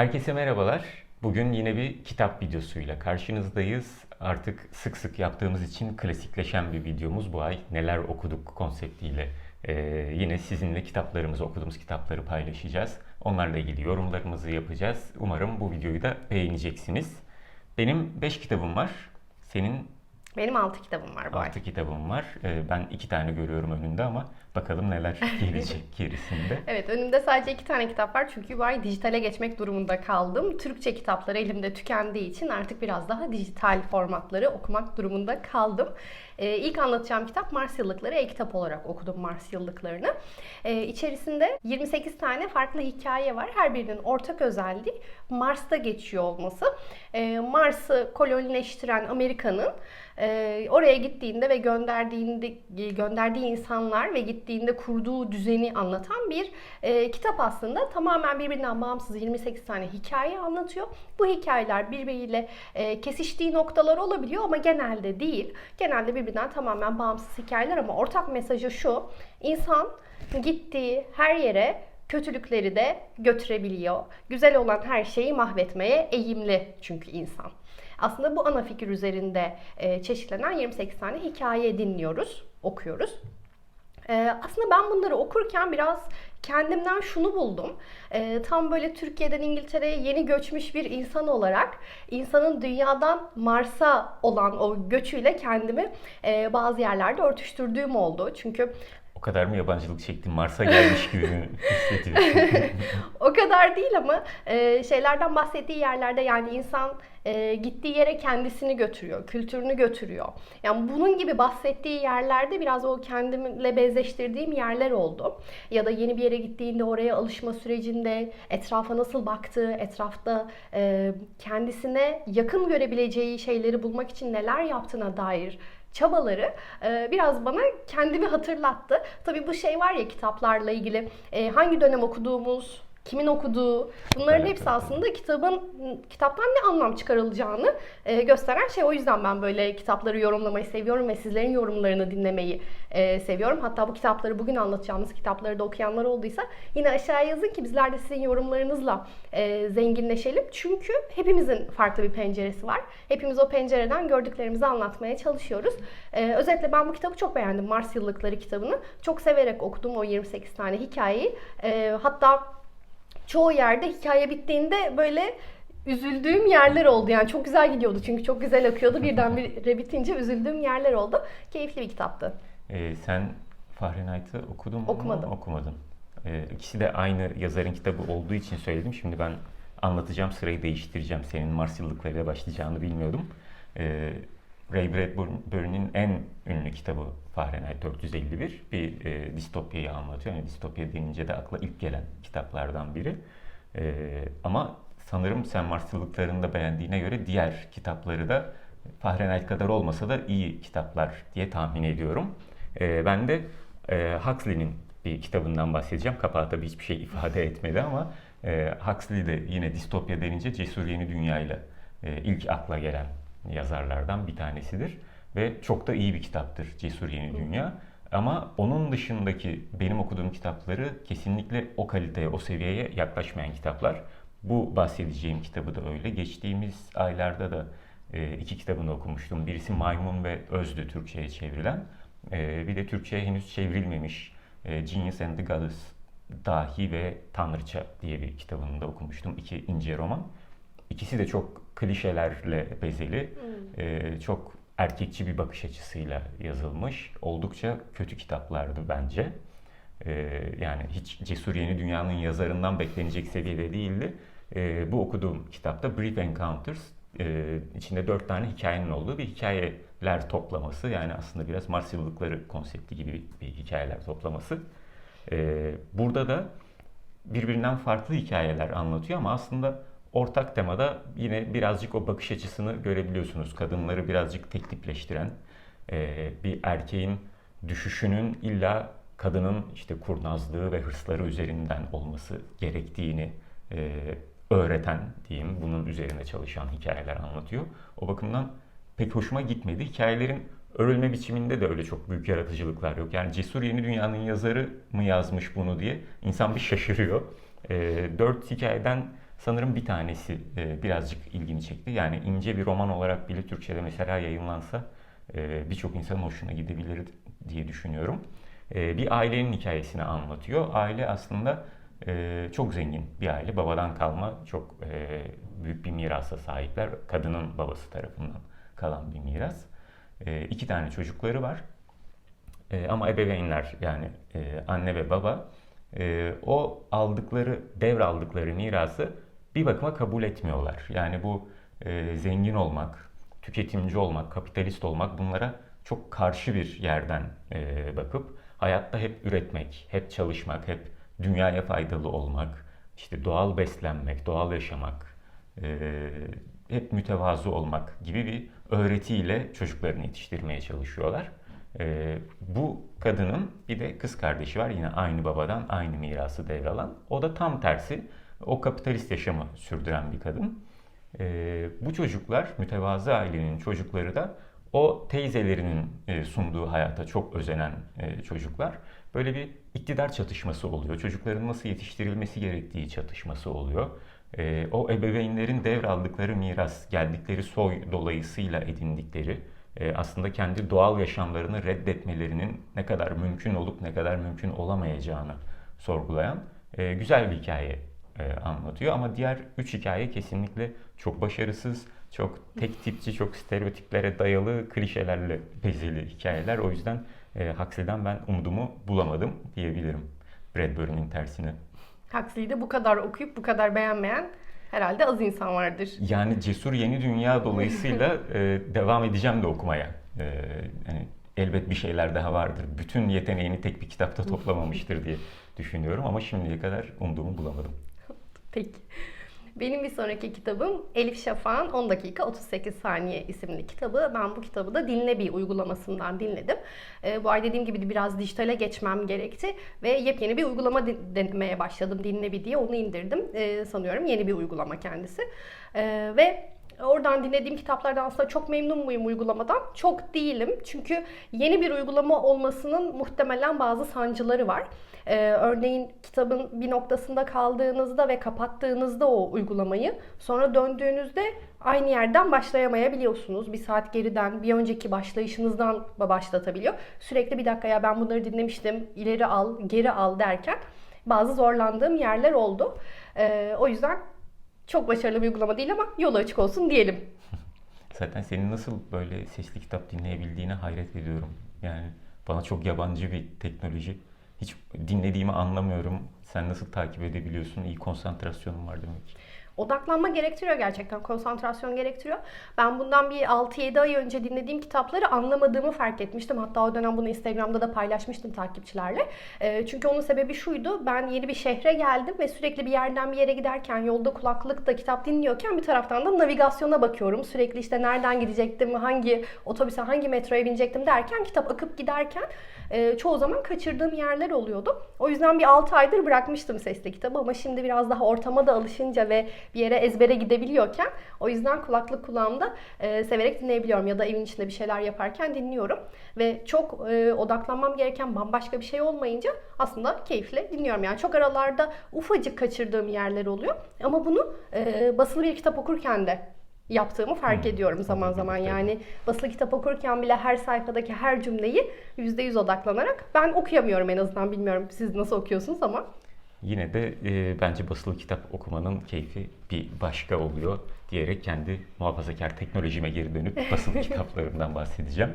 Herkese merhabalar. Bugün yine bir kitap videosuyla karşınızdayız. Artık sık sık yaptığımız için klasikleşen bir videomuz bu ay. Neler okuduk konseptiyle. Ee, yine sizinle kitaplarımızı, okuduğumuz kitapları paylaşacağız. Onlarla ilgili yorumlarımızı yapacağız. Umarım bu videoyu da beğeneceksiniz. Benim 5 kitabım var. Senin Benim 6 kitabım var bu ay. 6 kitabım var. Ee, ben 2 tane görüyorum önünde ama bakalım neler gelecek gerisinde. Evet önümde sadece iki tane kitap var çünkü bu ay dijitale geçmek durumunda kaldım. Türkçe kitapları elimde tükendiği için artık biraz daha dijital formatları okumak durumunda kaldım. Ee, ilk anlatacağım kitap Mars Yıllıkları. E-kitap olarak okudum Mars Yıllıklarını. Ee, içerisinde 28 tane farklı hikaye var. Her birinin ortak özelliği Mars'ta geçiyor olması. Ee, Mars'ı kolonileştiren Amerika'nın e, oraya gittiğinde ve gönderdiğinde gönderdiği insanlar ve gittiğinde kurduğu düzeni anlatan bir e, kitap aslında. Tamamen birbirinden bağımsız 28 tane hikaye anlatıyor. Bu hikayeler birbiriyle e, kesiştiği noktalar olabiliyor ama genelde değil. Genelde birbirinden tamamen bağımsız hikayeler ama ortak mesajı şu. İnsan gittiği her yere kötülükleri de götürebiliyor. Güzel olan her şeyi mahvetmeye eğimli çünkü insan. Aslında bu ana fikir üzerinde e, çeşitlenen 28 tane hikaye dinliyoruz, okuyoruz. Ee, aslında ben bunları okurken biraz kendimden şunu buldum. Ee, tam böyle Türkiye'den İngiltere'ye yeni göçmüş bir insan olarak insanın dünyadan Mars'a olan o göçüyle kendimi e, bazı yerlerde örtüştürdüğüm oldu. Çünkü O kadar mı yabancılık çektin? Mars'a gelmiş gibi hissediyorsun? o kadar değil ama e, şeylerden bahsettiği yerlerde yani insan e, gittiği yere kendisini götürüyor, kültürünü götürüyor. Yani bunun gibi bahsettiği yerlerde biraz o kendimle benzeştirdiğim yerler oldu. Ya da yeni bir yere gittiğinde oraya alışma sürecinde etrafa nasıl baktığı, etrafta e, kendisine yakın görebileceği şeyleri bulmak için neler yaptığına dair çabaları e, biraz bana kendimi hatırlattı. Tabii bu şey var ya kitaplarla ilgili e, hangi dönem okuduğumuz, kimin okuduğu bunların hepsi aslında kitabın kitaptan ne anlam çıkarılacağını e, gösteren şey. O yüzden ben böyle kitapları yorumlamayı seviyorum ve sizlerin yorumlarını dinlemeyi e, seviyorum. Hatta bu kitapları bugün anlatacağımız kitapları da okuyanlar olduysa yine aşağıya yazın ki bizler de sizin yorumlarınızla e, zenginleşelim. Çünkü hepimizin farklı bir penceresi var. Hepimiz o pencereden gördüklerimizi anlatmaya çalışıyoruz. E, özetle ben bu kitabı çok beğendim. Mars Yıllıkları kitabını. Çok severek okudum o 28 tane hikayeyi. E, hatta çoğu yerde hikaye bittiğinde böyle üzüldüğüm yerler oldu. Yani çok güzel gidiyordu çünkü çok güzel akıyordu. Birdenbire bitince üzüldüğüm yerler oldu. Keyifli bir kitaptı. Ee, sen Fahrenheit'ı okudun mu? Okumadım. Okumadın. Ee, ikisi de aynı yazarın kitabı olduğu için söyledim. Şimdi ben anlatacağım, sırayı değiştireceğim. Senin Mars yıllıklarıyla başlayacağını bilmiyordum. Ee, Ray Bradbury'nin en ünlü kitabı Fahrenheit 451 bir e, distopyayı anlatıyor. Yani distopya denince de akla ilk gelen kitaplardan biri. Ee, ama sanırım sen Mars yıllıklarını da beğendiğine göre diğer kitapları da Fahrenheit kadar olmasa da iyi kitaplar diye tahmin ediyorum. Ee, ben de e, Huxley'nin bir kitabından bahsedeceğim. Kapağı tabii hiçbir şey ifade etmedi ama e, Huxley de yine distopya denince Cesur Yeni Dünya'yla e, ilk akla gelen yazarlardan bir tanesidir. Ve çok da iyi bir kitaptır Cesur Yeni Dünya. Ama onun dışındaki benim okuduğum kitapları kesinlikle o kaliteye, o seviyeye yaklaşmayan kitaplar. Bu bahsedeceğim kitabı da öyle. Geçtiğimiz aylarda da e, iki kitabını okumuştum. Birisi Maymun ve Özdü Türkçe'ye çevrilen. E, bir de Türkçe'ye henüz çevrilmemiş e, Genius and the Goddess Dahi ve Tanrıça diye bir kitabını da okumuştum. İki ince roman. İkisi de çok klişelerle bezeli. e, çok erkekçi bir bakış açısıyla yazılmış. Oldukça kötü kitaplardı bence. E, yani hiç Cesur Yeni Dünya'nın yazarından beklenecek seviyede değildi. E, bu okuduğum kitapta Brief Encounters e, içinde dört tane hikayenin olduğu bir hikayeler toplaması. Yani aslında biraz Mars yıllıkları konsepti gibi bir hikayeler toplaması. E, burada da birbirinden farklı hikayeler anlatıyor ama aslında ortak temada yine birazcık o bakış açısını görebiliyorsunuz. Kadınları birazcık tek tipleştiren e, bir erkeğin düşüşünün illa kadının işte kurnazlığı ve hırsları üzerinden olması gerektiğini e, öğreten diyeyim, bunun üzerine çalışan hikayeler anlatıyor. O bakımdan pek hoşuma gitmedi. Hikayelerin örülme biçiminde de öyle çok büyük yaratıcılıklar yok. Yani Cesur Yeni Dünya'nın yazarı mı yazmış bunu diye insan bir şaşırıyor. E, dört hikayeden Sanırım bir tanesi e, birazcık ilgimi çekti. Yani ince bir roman olarak bile Türkçe'de mesela yayınlansa e, birçok insanın hoşuna gidebilir diye düşünüyorum. E, bir ailenin hikayesini anlatıyor. Aile aslında e, çok zengin bir aile. Babadan kalma çok e, büyük bir mirasa sahipler. Kadının babası tarafından kalan bir miras. E, iki tane çocukları var. E, ama ebeveynler yani e, anne ve baba e, o aldıkları, devraldıkları mirası bir bakıma kabul etmiyorlar. Yani bu e, zengin olmak, tüketimci olmak, kapitalist olmak bunlara çok karşı bir yerden e, bakıp hayatta hep üretmek, hep çalışmak, hep dünyaya faydalı olmak, işte doğal beslenmek, doğal yaşamak, e, hep mütevazı olmak gibi bir öğretiyle çocuklarını yetiştirmeye çalışıyorlar. E, bu kadının bir de kız kardeşi var yine aynı babadan aynı mirası devralan. O da tam tersi o kapitalist yaşamı sürdüren bir kadın. E, bu çocuklar mütevazı ailenin çocukları da o teyzelerinin e, sunduğu hayata çok özenen e, çocuklar. Böyle bir iktidar çatışması oluyor. Çocukların nasıl yetiştirilmesi gerektiği çatışması oluyor. E, o ebeveynlerin devraldıkları miras, geldikleri soy dolayısıyla edindikleri e, aslında kendi doğal yaşamlarını reddetmelerinin ne kadar mümkün olup ne kadar mümkün olamayacağını sorgulayan e, güzel bir hikaye e, anlatıyor. Ama diğer üç hikaye kesinlikle çok başarısız, çok tek tipçi, çok stereotiplere dayalı, klişelerle bezeli hikayeler. O yüzden e, Huxley'den ben umudumu bulamadım diyebilirim. Bradbury'nin tersine. Huxley'i de bu kadar okuyup bu kadar beğenmeyen herhalde az insan vardır. Yani Cesur Yeni Dünya dolayısıyla e, devam edeceğim de okumaya. E, hani elbet bir şeyler daha vardır. Bütün yeteneğini tek bir kitapta toplamamıştır diye düşünüyorum ama şimdiye kadar umduğumu bulamadım. Peki. Benim bir sonraki kitabım Elif Şafak'ın 10 dakika 38 saniye isimli kitabı. Ben bu kitabı da Dinle Bir uygulamasından dinledim. E, bu ay dediğim gibi biraz dijitale geçmem gerekti ve yepyeni bir uygulama denemeye başladım Dinle Bir diye onu indirdim. E, sanıyorum yeni bir uygulama kendisi. E, ve Oradan dinlediğim kitaplardan aslında çok memnun muyum uygulamadan? Çok değilim. Çünkü yeni bir uygulama olmasının muhtemelen bazı sancıları var. Ee, örneğin kitabın bir noktasında kaldığınızda ve kapattığınızda o uygulamayı sonra döndüğünüzde aynı yerden başlayamayabiliyorsunuz. Bir saat geriden bir önceki başlayışınızdan başlatabiliyor. Sürekli bir dakika ya ben bunları dinlemiştim ileri al geri al derken bazı zorlandığım yerler oldu. Ee, o yüzden çok başarılı bir uygulama değil ama yolu açık olsun diyelim. Zaten senin nasıl böyle sesli kitap dinleyebildiğine hayret ediyorum. Yani bana çok yabancı bir teknoloji. Hiç dinlediğimi anlamıyorum. Sen nasıl takip edebiliyorsun? İyi konsantrasyonun var demek. Odaklanma gerektiriyor gerçekten, konsantrasyon gerektiriyor. Ben bundan bir 6-7 ay önce dinlediğim kitapları anlamadığımı fark etmiştim. Hatta o dönem bunu Instagram'da da paylaşmıştım takipçilerle. E, çünkü onun sebebi şuydu, ben yeni bir şehre geldim ve sürekli bir yerden bir yere giderken, yolda kulaklıkta kitap dinliyorken bir taraftan da navigasyona bakıyorum. Sürekli işte nereden gidecektim, hangi otobüse, hangi metroya binecektim derken, kitap akıp giderken e, çoğu zaman kaçırdığım yerler oluyordu. O yüzden bir 6 aydır bırakmıştım sesli kitabı ama şimdi biraz daha ortama da alışınca ve bir yere ezbere gidebiliyorken o yüzden kulaklık kulağımda e, severek dinleyebiliyorum ya da evin içinde bir şeyler yaparken dinliyorum ve çok e, odaklanmam gereken bambaşka bir şey olmayınca aslında keyifle dinliyorum. Yani çok aralarda ufacık kaçırdığım yerler oluyor ama bunu e, basılı bir kitap okurken de yaptığımı fark Hmm. ediyorum zaman zaman. Yani basılı kitap okurken bile her sayfadaki her cümleyi %100 odaklanarak ben okuyamıyorum en azından bilmiyorum siz nasıl okuyorsunuz ama Yine de e, bence basılı kitap okumanın keyfi bir başka oluyor diyerek kendi muhafazakar teknolojime geri dönüp basılı kitaplarımdan bahsedeceğim.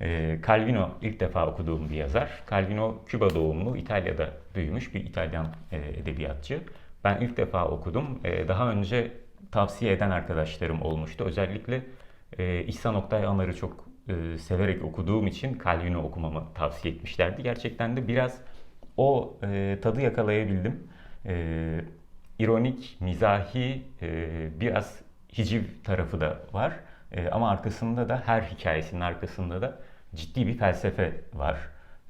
E, Calvino ilk defa okuduğum bir yazar. Calvino Küba doğumlu, İtalya'da büyümüş bir İtalyan e, edebiyatçı. Ben ilk defa okudum. E, daha önce tavsiye eden arkadaşlarım olmuştu. Özellikle e, İhsan Oktay Anar'ı çok e, severek okuduğum için Calvino okumamı tavsiye etmişlerdi. Gerçekten de biraz o e, tadı yakalayabildim. E, ironik, mizahi, e, biraz hiciv tarafı da var. E, ama arkasında da her hikayesinin arkasında da ciddi bir felsefe var.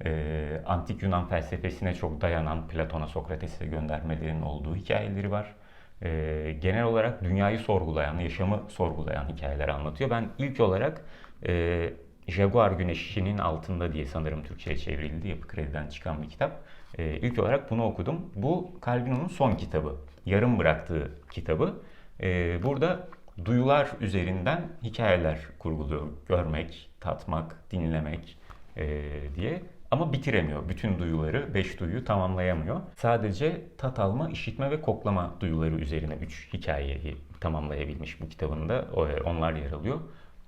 E, Antik Yunan felsefesine çok dayanan Platon'a, Sokrates'e göndermelerin olduğu hikayeleri var. E, genel olarak dünyayı sorgulayan, yaşamı sorgulayan hikayeler anlatıyor. Ben ilk olarak e, Jaguar Güneşi'nin altında diye sanırım Türkçe'ye çevrildi. Yapı Kredi'den çıkan bir kitap. Ee, ilk olarak bunu okudum. Bu Calvino'nun son kitabı. Yarım bıraktığı kitabı. Ee, burada duyular üzerinden hikayeler kurguluyor. Görmek, tatmak, dinlemek ee, diye. Ama bitiremiyor. Bütün duyuları, beş duyuyu tamamlayamıyor. Sadece tat alma, işitme ve koklama duyuları üzerine üç hikayeyi tamamlayabilmiş bu kitabında. Onlar yer alıyor.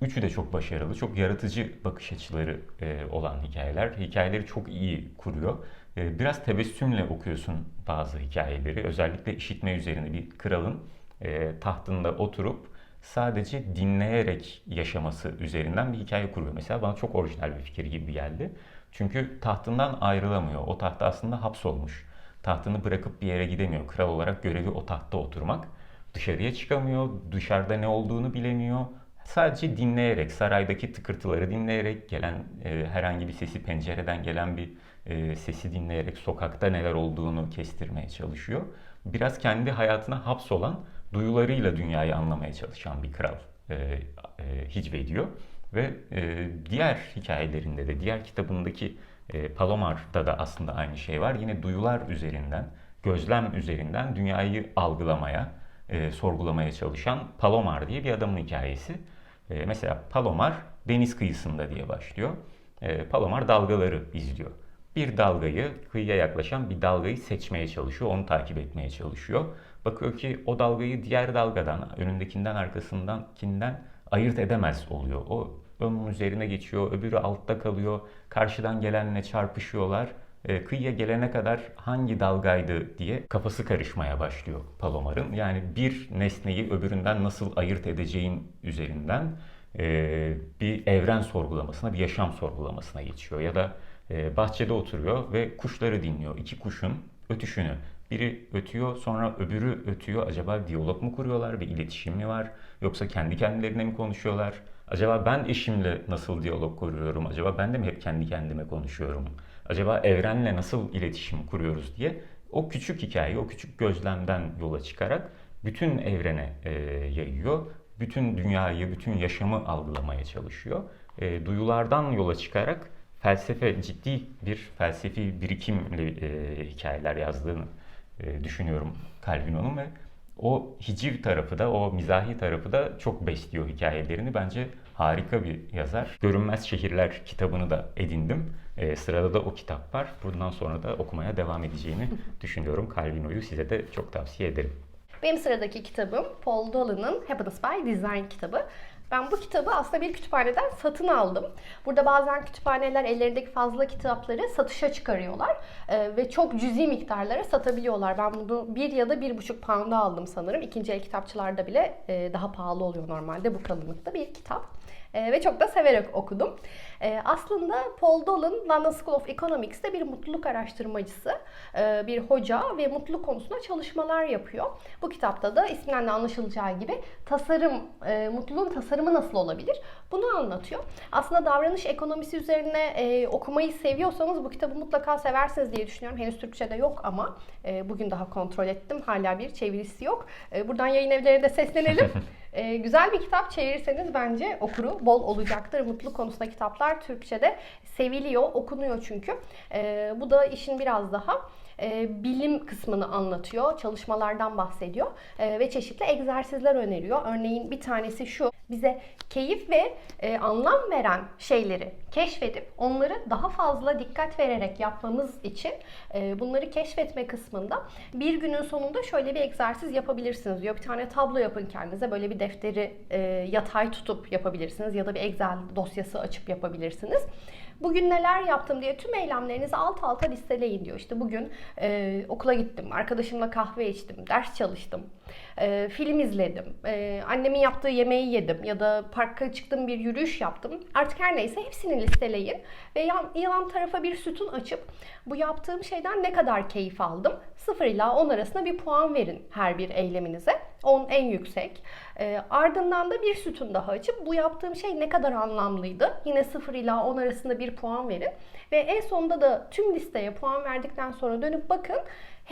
Üçü de çok başarılı, çok yaratıcı bakış açıları e, olan hikayeler. Hikayeleri çok iyi kuruyor. E, biraz tebessümle okuyorsun bazı hikayeleri. Özellikle işitme üzerine bir kralın e, tahtında oturup sadece dinleyerek yaşaması üzerinden bir hikaye kuruyor. Mesela bana çok orijinal bir fikir gibi geldi. Çünkü tahtından ayrılamıyor. O tahta aslında hapsolmuş. Tahtını bırakıp bir yere gidemiyor. Kral olarak görevi o tahtta oturmak. Dışarıya çıkamıyor, dışarıda ne olduğunu bilemiyor. Sadece dinleyerek, saraydaki tıkırtıları dinleyerek, gelen e, herhangi bir sesi, pencereden gelen bir e, sesi dinleyerek sokakta neler olduğunu kestirmeye çalışıyor. Biraz kendi hayatına hapsolan, duyularıyla dünyayı anlamaya çalışan bir kral e, e, hicve ediyor. Ve e, diğer hikayelerinde de, diğer kitabındaki e, Palomar'da da aslında aynı şey var. Yine duyular üzerinden, gözlem üzerinden dünyayı algılamaya, e, sorgulamaya çalışan Palomar diye bir adamın hikayesi. E, mesela Palomar deniz kıyısında diye başlıyor. E, Palomar dalgaları izliyor. Bir dalgayı, kıyıya yaklaşan bir dalgayı seçmeye çalışıyor, onu takip etmeye çalışıyor. Bakıyor ki o dalgayı diğer dalgadan, önündekinden, arkasındakinden ayırt edemez oluyor. O onun üzerine geçiyor, öbürü altta kalıyor, karşıdan gelenle çarpışıyorlar. E, kıyıya gelene kadar hangi dalgaydı diye kafası karışmaya başlıyor Palomar'ın. Yani bir nesneyi öbüründen nasıl ayırt edeceğin üzerinden e, bir evren sorgulamasına, bir yaşam sorgulamasına geçiyor. Ya da e, bahçede oturuyor ve kuşları dinliyor. İki kuşun ötüşünü. Biri ötüyor, sonra öbürü ötüyor. Acaba diyalog mu kuruyorlar, bir iletişim mi var? Yoksa kendi kendilerine mi konuşuyorlar? Acaba ben eşimle nasıl diyalog kuruyorum? Acaba ben de mi hep kendi kendime konuşuyorum? Acaba evrenle nasıl iletişim kuruyoruz diye o küçük hikayeyi, o küçük gözlemden yola çıkarak bütün evrene e, yayıyor. Bütün dünyayı, bütün yaşamı algılamaya çalışıyor. E, duyulardan yola çıkarak felsefe, ciddi bir felsefi birikimle e, hikayeler yazdığını e, düşünüyorum Calvino'nun ve o hiciv tarafı da, o mizahi tarafı da çok besliyor hikayelerini. Bence harika bir yazar. Görünmez Şehirler kitabını da edindim. E, sırada da o kitap var. Bundan sonra da okumaya devam edeceğimi düşünüyorum. Calvino'yu size de çok tavsiye ederim. Benim sıradaki kitabım Paul Dolan'ın Happiness by Design kitabı. Ben bu kitabı aslında bir kütüphaneden satın aldım. Burada bazen kütüphaneler ellerindeki fazla kitapları satışa çıkarıyorlar Ee, ve çok cüzi miktarlara satabiliyorlar. Ben bunu bir ya da bir buçuk pound'a aldım sanırım. İkinci el kitapçılarda bile e, daha pahalı oluyor normalde bu kalınlıkta bir kitap. Ee, ve çok da severek okudum. Ee, aslında Paul Dolan London School of Economics'te bir mutluluk araştırmacısı, e, bir hoca ve mutluluk konusunda çalışmalar yapıyor. Bu kitapta da isminden de anlaşılacağı gibi tasarım, e, mutluluğun tasarımı nasıl olabilir? Bunu anlatıyor. Aslında davranış ekonomisi üzerine e, okumayı seviyorsanız bu kitabı mutlaka seversiniz diye düşünüyorum. Henüz Türkçe'de yok ama e, bugün daha kontrol ettim. Hala bir çevirisi yok. Buradan yayın evlerine de seslenelim. E, güzel bir kitap çevirirseniz bence okuru bol olacaktır. Mutluluk konusunda kitaplar Türkçe'de seviliyor, okunuyor çünkü. E, bu da işin biraz daha e, bilim kısmını anlatıyor, çalışmalardan bahsediyor e, ve çeşitli egzersizler öneriyor. Örneğin bir tanesi şu, bize keyif ve e, anlam veren şeyleri keşfedip onları daha fazla dikkat vererek yapmamız için e, bunları keşfetme kısmında bir günün sonunda şöyle bir egzersiz yapabilirsiniz diyor. Bir tane tablo yapın kendinize. Böyle bir defteri e, yatay tutup yapabilirsiniz ya da bir Excel dosyası açıp yapabilirsiniz. Bugün neler yaptım diye tüm eylemlerinizi alt alta listeleyin diyor. İşte bugün e, okula gittim, arkadaşımla kahve içtim, ders çalıştım, e, film izledim, e, annemin yaptığı yemeği yedim ya da parka çıktım bir yürüyüş yaptım. Artık her neyse hepsini listeleyin ve yan, yan tarafa bir sütun açıp bu yaptığım şeyden ne kadar keyif aldım? 0 ila 10 arasında bir puan verin her bir eyleminize. 10 en yüksek. E, ardından da bir sütun daha açıp bu yaptığım şey ne kadar anlamlıydı? Yine 0 ila 10 arasında bir puan verin. Ve en sonunda da tüm listeye puan verdikten sonra dönüp bakın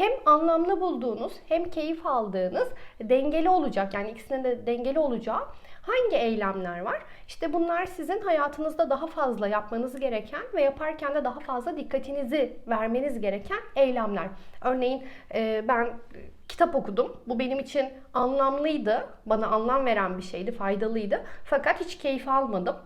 hem anlamlı bulduğunuz hem keyif aldığınız dengeli olacak yani ikisinin de dengeli olacağı hangi eylemler var? İşte bunlar sizin hayatınızda daha fazla yapmanız gereken ve yaparken de daha fazla dikkatinizi vermeniz gereken eylemler. Örneğin e, ben kitap okudum. Bu benim için anlamlıydı. Bana anlam veren bir şeydi, faydalıydı. Fakat hiç keyif almadım.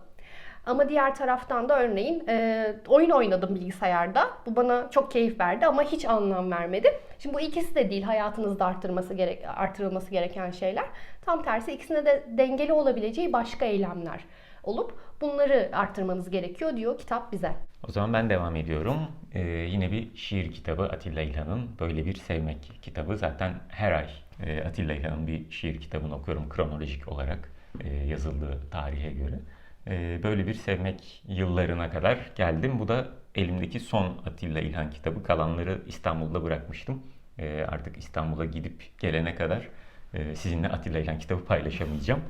Ama diğer taraftan da örneğin e, oyun oynadım bilgisayarda. Bu bana çok keyif verdi ama hiç anlam vermedi. Şimdi bu ikisi de değil hayatınızda arttırması gerek, artırılması gereken şeyler. Tam tersi ikisinde de dengeli olabileceği başka eylemler olup bunları arttırmanız gerekiyor diyor kitap bize. O zaman ben devam ediyorum. Ee, yine bir şiir kitabı Atilla İlhan'ın Böyle Bir Sevmek kitabı. Zaten her ay e, Atilla İlhan'ın bir şiir kitabını okuyorum kronolojik olarak e, yazıldığı tarihe göre. E, Böyle Bir Sevmek yıllarına kadar geldim. Bu da elimdeki son Atilla İlhan kitabı. Kalanları İstanbul'da bırakmıştım. E, artık İstanbul'a gidip gelene kadar e, sizinle Atilla İlhan kitabı paylaşamayacağım.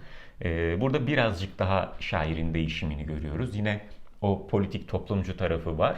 E, burada birazcık daha şairin değişimini görüyoruz. Yine o politik toplumcu tarafı var.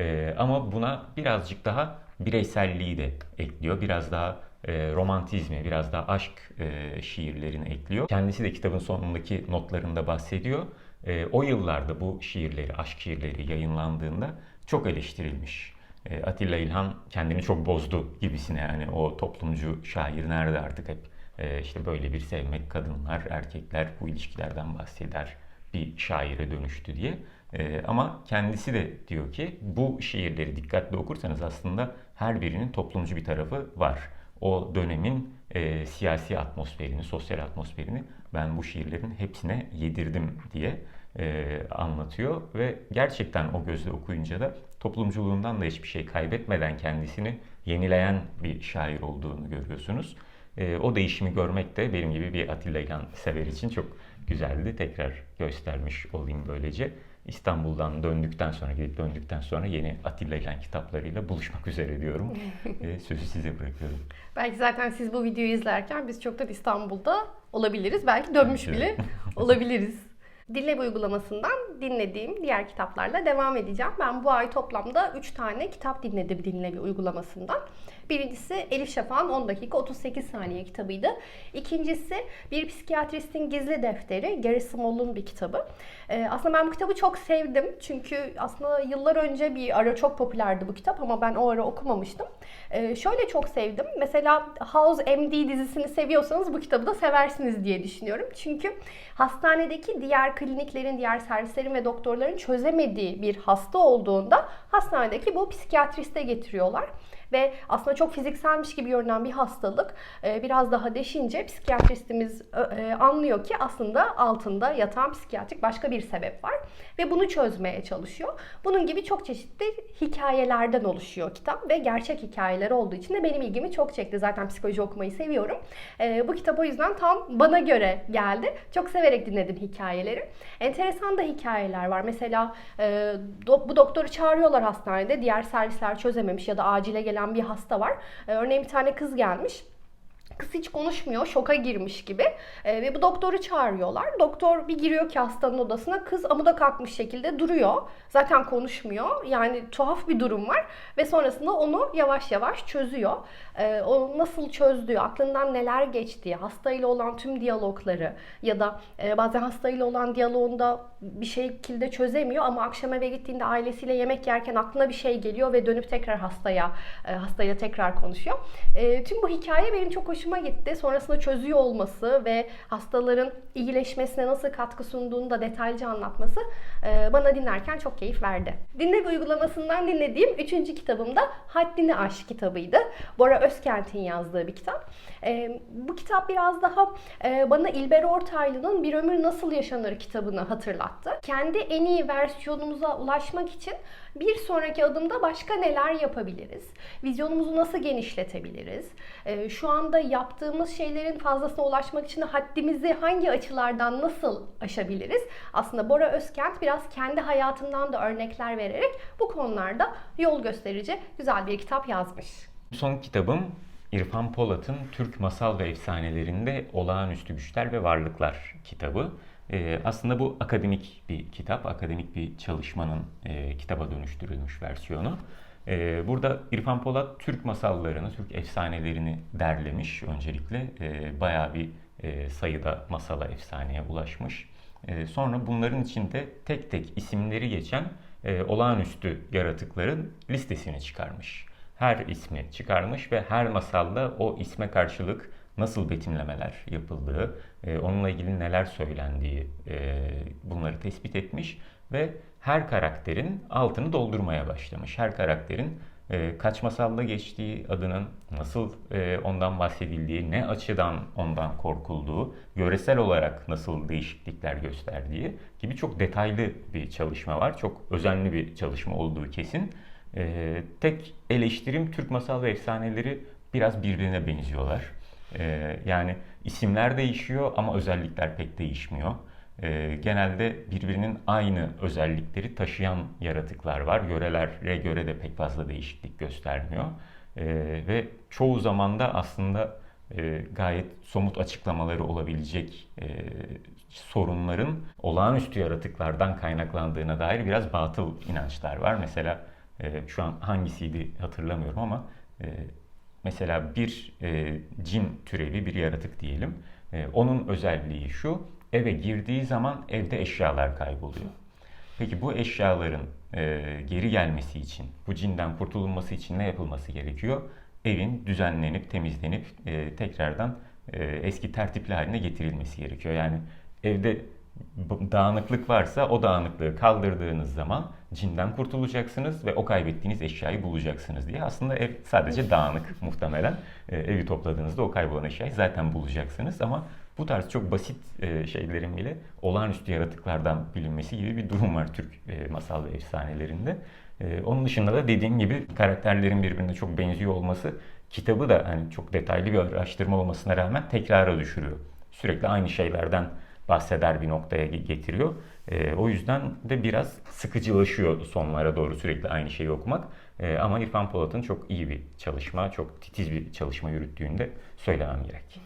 Ee, ama buna birazcık daha bireyselliği de ekliyor. Biraz daha e, romantizmi, biraz daha aşk e, şiirlerini ekliyor. Kendisi de kitabın sonundaki notlarında bahsediyor. E, o yıllarda bu şiirleri, aşk şiirleri yayınlandığında çok eleştirilmiş. E, Atilla İlhan kendini çok bozdu gibisine yani o toplumcu şair nerede artık hep e, işte böyle bir sevmek kadınlar, erkekler bu ilişkilerden bahseder bir şaire dönüştü diye. Ee, ama kendisi de diyor ki bu şiirleri dikkatli okursanız aslında her birinin toplumcu bir tarafı var. O dönemin e, siyasi atmosferini, sosyal atmosferini ben bu şiirlerin hepsine yedirdim diye e, anlatıyor ve gerçekten o gözle okuyunca da toplumculuğundan da hiçbir şey kaybetmeden kendisini yenileyen bir şair olduğunu görüyorsunuz. E, o değişimi görmek de benim gibi bir Atilla İlhan sever için çok güzeldi. Tekrar göstermiş olayım böylece. İstanbul'dan döndükten sonra, gidip döndükten sonra yeni Atilla İlhan kitaplarıyla buluşmak üzere diyorum. e, sözü size bırakıyorum. Belki zaten siz bu videoyu izlerken biz çoktan İstanbul'da olabiliriz. Belki dönmüş bile olabiliriz. Dinleb uygulamasından dinlediğim diğer kitaplarla devam edeceğim. Ben bu ay toplamda 3 tane kitap dinledim Dinleb uygulamasından. Birincisi Elif Şafak'ın 10 dakika 38 saniye kitabıydı. İkincisi Bir Psikiyatristin Gizli Defteri, Gary Small'un bir kitabı. Ee, aslında ben bu kitabı çok sevdim. Çünkü aslında yıllar önce bir ara çok popülerdi bu kitap ama ben o ara okumamıştım. Ee, şöyle çok sevdim. Mesela House MD dizisini seviyorsanız bu kitabı da seversiniz diye düşünüyorum. Çünkü hastanedeki diğer kliniklerin, diğer servislerin ve doktorların çözemediği bir hasta olduğunda hastanedeki bu psikiyatriste getiriyorlar ve aslında çok fizikselmiş gibi görünen bir hastalık e, biraz daha deşince psikiyatristimiz e, anlıyor ki aslında altında yatan psikiyatrik başka bir sebep var ve bunu çözmeye çalışıyor. Bunun gibi çok çeşitli hikayelerden oluşuyor kitap ve gerçek hikayeler olduğu için de benim ilgimi çok çekti. Zaten psikoloji okumayı seviyorum. E, bu kitap o yüzden tam bana göre geldi. Çok severek dinledim hikayeleri. Enteresan da hikayeler var. Mesela e, bu doktoru çağırıyorlar hastanede. Diğer servisler çözememiş ya da acile gelen bir hasta var. E, örneğin bir tane kız gelmiş. Kız hiç konuşmuyor, şoka girmiş gibi E, ve bu doktoru çağırıyorlar. Doktor bir giriyor ki hastanın odasına, kız amuda kalkmış şekilde duruyor. Zaten konuşmuyor, yani tuhaf bir durum var ve sonrasında onu yavaş yavaş çözüyor. E, o nasıl çözdüğü, aklından neler geçtiği, hastayla olan tüm diyalogları ya da e, bazen hastayla olan diyaloğunda bir şekilde çözemiyor ama akşam eve gittiğinde ailesiyle yemek yerken aklına bir şey geliyor ve dönüp tekrar hastaya, e, hastayla tekrar konuşuyor. E, tüm bu hikaye benim çok hoşuma gitti. Sonrasında çözüyor olması ve hastaların iyileşmesine nasıl katkı sunduğunu da detaylıca anlatması e, bana dinlerken çok keyif verdi. Dinle uygulamasından dinlediğim üçüncü kitabım da Haddini Aş kitabıydı. Bora Özkent'in yazdığı bir kitap. E, bu kitap biraz daha e, bana İlber Ortaylı'nın Bir Ömür Nasıl Yaşanır kitabını hatırlattı. Kendi en iyi versiyonumuza ulaşmak için bir sonraki adımda başka neler yapabiliriz? Vizyonumuzu nasıl genişletebiliriz? Ee, şu anda yaptığımız şeylerin fazlasına ulaşmak için haddimizi hangi açılardan nasıl aşabiliriz? Aslında Bora Özkent biraz kendi hayatından da örnekler vererek bu konularda yol gösterici güzel bir kitap yazmış. Son kitabım İrfan Polat'ın Türk Masal ve Efsanelerinde Olağanüstü Güçler ve Varlıklar kitabı. Ee, aslında bu akademik bir kitap, akademik bir çalışmanın e, kitaba dönüştürülmüş versiyonu. Ee, burada İrfan Polat Türk masallarını, Türk efsanelerini derlemiş öncelikle. Ee, bayağı bir e, sayıda masala, efsaneye ulaşmış. Ee, sonra bunların içinde tek tek isimleri geçen e, olağanüstü yaratıkların listesini çıkarmış. Her ismi çıkarmış ve her masalda o isme karşılık nasıl betimlemeler yapıldığı, e, onunla ilgili neler söylendiği e, bunları tespit etmiş ve her karakterin altını doldurmaya başlamış. Her karakterin e, kaç masalla geçtiği, adının nasıl e, ondan bahsedildiği, ne açıdan ondan korkulduğu, yöresel olarak nasıl değişiklikler gösterdiği gibi çok detaylı bir çalışma var. Çok özenli bir çalışma olduğu kesin. E, tek eleştirim Türk masal ve efsaneleri biraz birbirine benziyorlar. E, yani isimler değişiyor ama özellikler pek değişmiyor. E, genelde birbirinin aynı özellikleri taşıyan yaratıklar var. Yörelere göre de pek fazla değişiklik göstermiyor. E, ve çoğu zaman da aslında e, gayet somut açıklamaları olabilecek e, sorunların olağanüstü yaratıklardan kaynaklandığına dair biraz batıl inançlar var. Mesela e, şu an hangisiydi hatırlamıyorum ama e, mesela bir e, cin türevi bir yaratık diyelim. E, onun özelliği şu, eve girdiği zaman evde eşyalar kayboluyor. Peki bu eşyaların e, geri gelmesi için, bu cinden kurtulunması için ne yapılması gerekiyor? Evin düzenlenip, temizlenip e, tekrardan e, eski tertipli haline getirilmesi gerekiyor. Yani evde dağınıklık varsa o dağınıklığı kaldırdığınız zaman cinden kurtulacaksınız ve o kaybettiğiniz eşyayı bulacaksınız diye. Aslında ev sadece dağınık muhtemelen. E, evi topladığınızda o kaybolan eşyayı zaten bulacaksınız ama bu tarz çok basit e, şeylerin bile olağanüstü yaratıklardan bilinmesi gibi bir durum var Türk e, masal ve efsanelerinde. E, onun dışında da dediğim gibi karakterlerin birbirine çok benziyor olması kitabı da hani çok detaylı bir araştırma olmasına rağmen tekrara düşürüyor. Sürekli aynı şeylerden bahseder bir noktaya ge- getiriyor. E, o yüzden de biraz sıkıcılaşıyor sonlara doğru sürekli aynı şeyi okumak. E, ama İrfan Polat'ın çok iyi bir çalışma, çok titiz bir çalışma yürüttüğünü de söylemem gerek.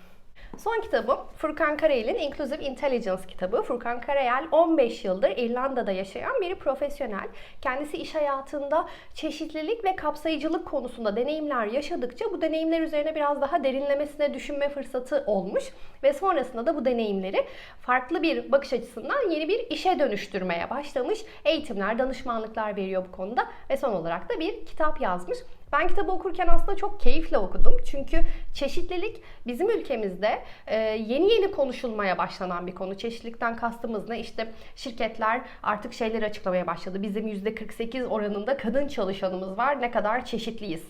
Son kitabım Furkan Karayel'in Inclusive Intelligence kitabı. Furkan Karayel 15 yıldır İrlanda'da yaşayan bir profesyonel. Kendisi iş hayatında çeşitlilik ve kapsayıcılık konusunda deneyimler yaşadıkça bu deneyimler üzerine biraz daha derinlemesine düşünme fırsatı olmuş ve sonrasında da bu deneyimleri farklı bir bakış açısından yeni bir işe dönüştürmeye başlamış. Eğitimler, danışmanlıklar veriyor bu konuda ve son olarak da bir kitap yazmış. Ben kitabı okurken aslında çok keyifle okudum. Çünkü çeşitlilik bizim ülkemizde e, yeni yeni konuşulmaya başlanan bir konu. Çeşitlilikten kastımız ne? İşte şirketler artık şeyleri açıklamaya başladı. Bizim %48 oranında kadın çalışanımız var. Ne kadar çeşitliyiz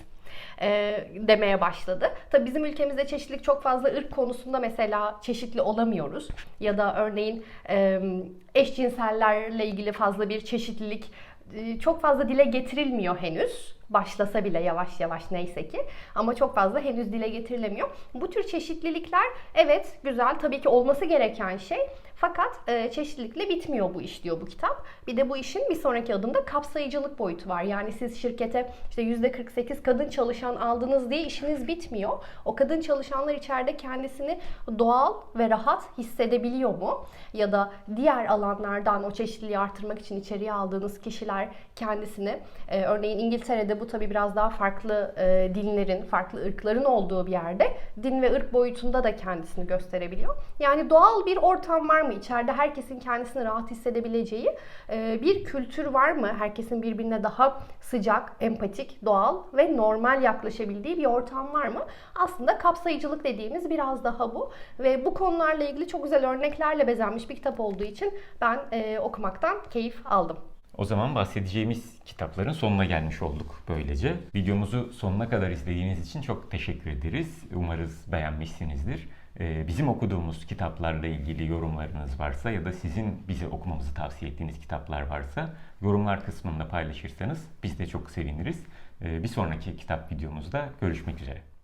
e, demeye başladı. Tabii bizim ülkemizde çeşitlilik çok fazla ırk konusunda mesela çeşitli olamıyoruz. Ya da örneğin e, eşcinsellerle ilgili fazla bir çeşitlilik çok fazla dile getirilmiyor henüz. Başlasa bile yavaş yavaş neyse ki. Ama çok fazla henüz dile getirilemiyor. Bu tür çeşitlilikler evet güzel tabii ki olması gereken şey. Fakat e, çeşitlilikle bitmiyor bu iş diyor bu kitap. Bir de bu işin bir sonraki adımda kapsayıcılık boyutu var. Yani siz şirkete işte %48 kadın çalışan aldınız diye işiniz bitmiyor. O kadın çalışanlar içeride kendisini doğal ve rahat hissedebiliyor mu? Ya da diğer alanlardan o çeşitliliği artırmak için içeriye aldığınız kişiler kendisini e, örneğin İngiltere'de bu tabii biraz daha farklı e, dinlerin, farklı ırkların olduğu bir yerde din ve ırk boyutunda da kendisini gösterebiliyor. Yani doğal bir ortam var mı? İçeride herkesin kendisini rahat hissedebileceği e, bir kültür var mı? Herkesin birbirine daha sıcak, empatik, doğal ve normal yaklaşabildiği bir ortam var mı? Aslında kapsayıcılık dediğimiz biraz daha bu ve bu konularla ilgili çok güzel örneklerle bezenmiş bir kitap olduğu için ben e, okumaktan keyif aldım. O zaman bahsedeceğimiz kitapların sonuna gelmiş olduk böylece. Videomuzu sonuna kadar izlediğiniz için çok teşekkür ederiz. Umarız beğenmişsinizdir. Ee, Bizim okuduğumuz kitaplarla ilgili yorumlarınız varsa ya da sizin bize okumamızı tavsiye ettiğiniz kitaplar varsa yorumlar kısmında paylaşırsanız biz de çok seviniriz. Ee, Bir sonraki kitap videomuzda görüşmek üzere.